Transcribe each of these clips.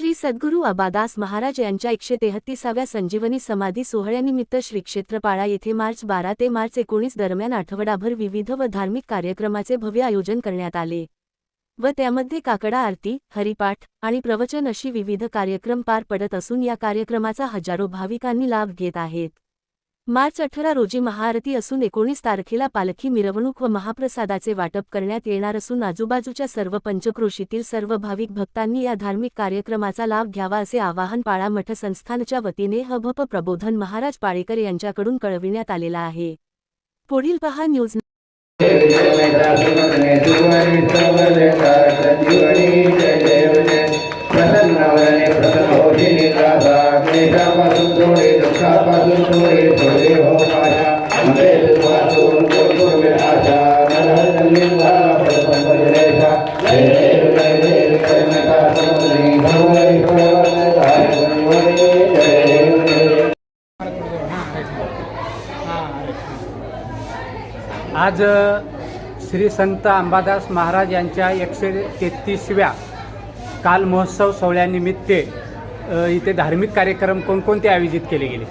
श्री सद्गुरू अबादास महाराज यांच्या एकशे तेहतीसाव्या संजीवनी समाधी सोहळ्यानिमित्त श्री क्षेत्रपाळा येथे मार्च बारा ते मार्च एकोणीस दरम्यान आठवडाभर विविध व धार्मिक कार्यक्रमाचे भव्य आयोजन करण्यात आले. व त्यामध्ये काकडा आरती हरिपाठ आणि प्रवचन अशी विविध कार्यक्रम पार पडत असून या कार्यक्रमाचा हजारो भाविकांनी लाभ घेत आहेत. मार्च अठरा रोजी महाआरती असून एकोणीस तारखेला पालखी मिरवणूक व महाप्रसादाचे वाटप करण्यात येणार असून आजूबाजूच्या सर्व पंचक्रोशीतील सर्व भाविक भक्तांनी या धार्मिक कार्यक्रमाचा लाभ घ्यावा असे आवाहन पाळा मठ संस्थानच्या वतीने हभप प्रबोधन महाराज पाळेकर यांच्याकडून कळविण्यात आलेला आहे. पुढील पहा न्यूज. प्रसन्नवरणे आज श्री संत अंबादास महाराज यांच्या एकशे तेहतीसव्या काल महोत्सव सोहळ्यानिमित्ते इथे धार्मिक कार्यक्रम कोणकोणते आयोजित केले गेले?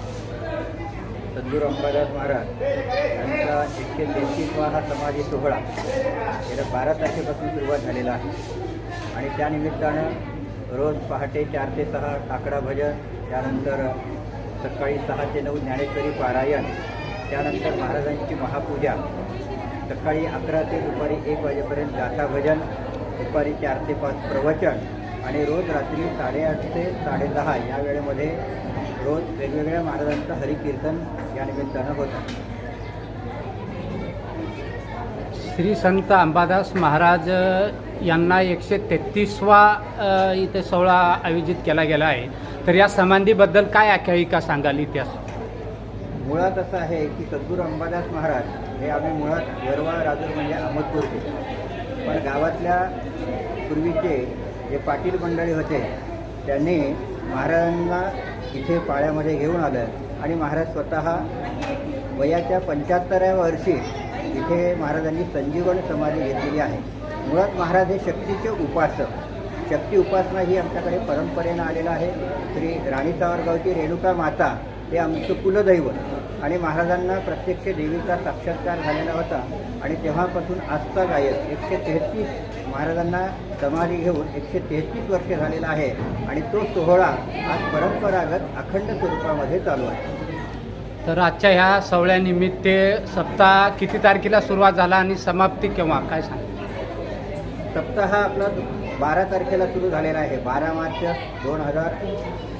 सद्गुरू अंबादास महाराज यांचा एकशे तेहतीसवा हा समाधी सोहळा गेल्या बारा तारखेपासून सुरुवात झालेला आहे. आणि त्यानिमित्तानं रोज पहाटे चार ते सहा काकडा भजन त्यानंतर सकाळी सहा ते नऊ ज्ञानेश्वरी पारायण त्यानंतर महाराजांची महापूजा. सकाळी अकरा ते दुपारी एक वाजेपर्यंत गाथा भजन दुपारी चार ते पाच प्रवचन आणि रोज रात्री साडेआठ ते साडेदहा या वेळेमध्ये रोज वेगवेगळ्या महाराजांचं हरिकीर्तन या निमित्तानं होतं. श्री संत अंबादास महाराज यांना एकशे तेहतीसवा इथे सोहळा आयोजित केला गेला आहे. तर या समाधीबद्दल काय आख्यायिका सांगाल इतिहास? मुळात असं आहे की सद्गुरू अंबादास महाराज हे आम्ही मुळात वरवा राजूर म्हणजे अहमदपूरचे पण गावातल्या पूर्वीचे जे पाटील मंडळी होते त्यांनी महाराजांना इथे पाळ्यामध्ये घेऊन आलं आणि महाराज स्वतः वयाच्या पंच्याहत्तराव्या वर्षी इथे महाराजांनी संजीवन समाधी घेतलेली आहे. मुळात महाराज हे शक्तीचे उपासक. शक्ती उपासना ही आमच्याकडे परंपरेनं आलेलं आहे. श्री राणी सावरगावची रेणुका माता हे आमचं कुलदैवत आणि महाराजांना प्रत्यक्ष देवीचा साक्षात्कार झालेला होता. आणि तेव्हापासून आजचा गायक एकशे तेहतीस महाराजांना समाधी घेऊन एकशे तेहतीस वर्ष झालेला आहे. आणि तो सोहळा आज परंपरागत अखंड स्वरूपामध्ये चालू आहे. तर आजच्या ह्या सोहळ्यानिमित्ते सप्ताह किती तारखेला सुरुवात झाला आणि समाप्ती केव्हा? काय सांग सप्ताह आपला बारा तारखेला सुरू झालेला आहे. बारा मार्च दोन हजार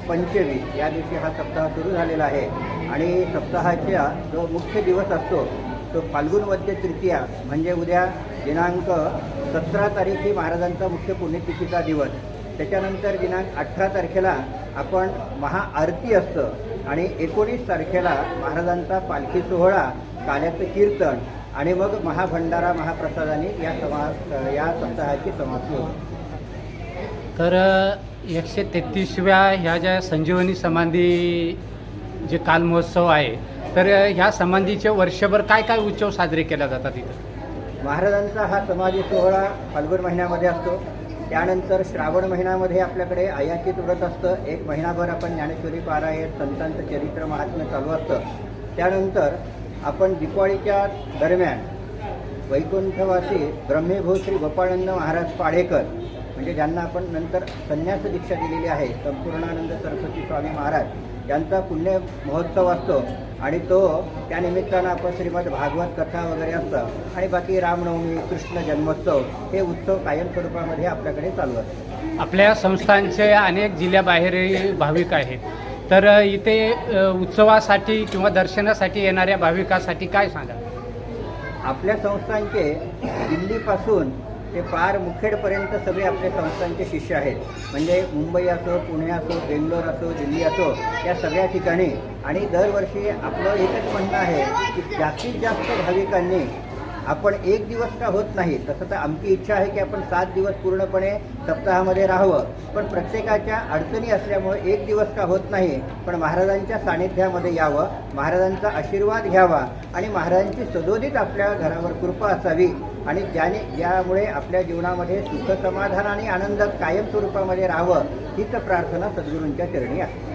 पंचवीस या दिवशी हा सप्ताह सुरू झालेला आहे. आणि सप्ताहाच्या जो मुख्य दिवस असतो तो फाल्गुन वद्य तृतीया म्हणजे उद्या दिनांक सतरा तारीख ही महाराजांचा मुख्य पुण्यतिथीचा दिवस. त्याच्यानंतर दिनांक अठरा तारखेला आपण महाआरती असतं आणि एकोणीस तारखेला महाराजांचा पालखी सोहळा काल्याचं कीर्तन आणि मग महाभंडारा महाप्रसादाने या समा या सप्ताहाची समाप्ती होते. तर एकशे तेहतीसव्या ह्या ज्या संजीवनी समाधी जे काल महोत्सव आहे तर ह्या समाधीचे वर्षभर काय काय उत्सव साजरे केले जातात इथं? महाराजांचा हा समाधी सोहळा फाल्गुन महिन्यामध्ये असतो. त्यानंतर श्रावण महिन्यामध्ये आपल्याकडे आयाचित व्रत असतं. एक महिनाभर आपण ज्ञानेश्वरी पारायण संतांचं चरित्र महात्म्य चालू असतं. त्यानंतर आपण दिपाळीच्या दरम्यान वैकुंठवासी ब्रह्मेभू श्री गोपाळानंद महाराज पाडेकर म्हणजे ज्यांना आपण नंतर संन्यास दीक्षा दिलेली आहे संपूर्णानंद सरस्वती स्वामी महाराज यांचा पुण्य महोत्सव असतो आणि तो त्यानिमित्तानं आपण श्रीमद भागवत कथा वगैरे असतं आणि बाकी रामनवमी कृष्ण जन्मोत्सव हे उत्सव कायम स्वरूपामध्ये आपल्याकडे चालू असतात आपल्या संस्थांचे अनेक जिल्ह्याबाहेरही भाविक आहेत. तर इथे उत्सवासाठी किंवा दर्शनासाठी येणाऱ्या भाविकासाठी काय सांगा आपल्या संस्थांचे दिल्लीपासून ते पार मुखेडपर्यंत सगळे आपले संस्थांचे शिष्य आहेत. म्हणजे मुंबई असो पुणे असो बेंगलोर असो दिल्ली असो या सगळ्या ठिकाणी. आणि दरवर्षी आपलं एकच म्हणणं आहे की जास्तीत जास्त भाविकांनी आपण एक दिवस का होत नाही? तसं तर आमची इच्छा आहे की आपण सात दिवस पूर्णपणे सप्ताहामध्ये राहावं. पण प्रत्येकाच्या अडचणी असल्यामुळे एक दिवस का होत नाही? पण महाराजांच्या सानिध्यामध्ये यावं महाराजांचा आशीर्वाद घ्यावा आणि महाराजांची सदोदित आपल्या घरावर कृपा असावी. आणि ज्याने ज्यामुळे आपल्या जीवनामध्ये सुख समाधान आणि आनंद कायम स्वरूपामध्ये राहावं हीच प्रार्थना सद्गुरूंच्या चरणी आहे.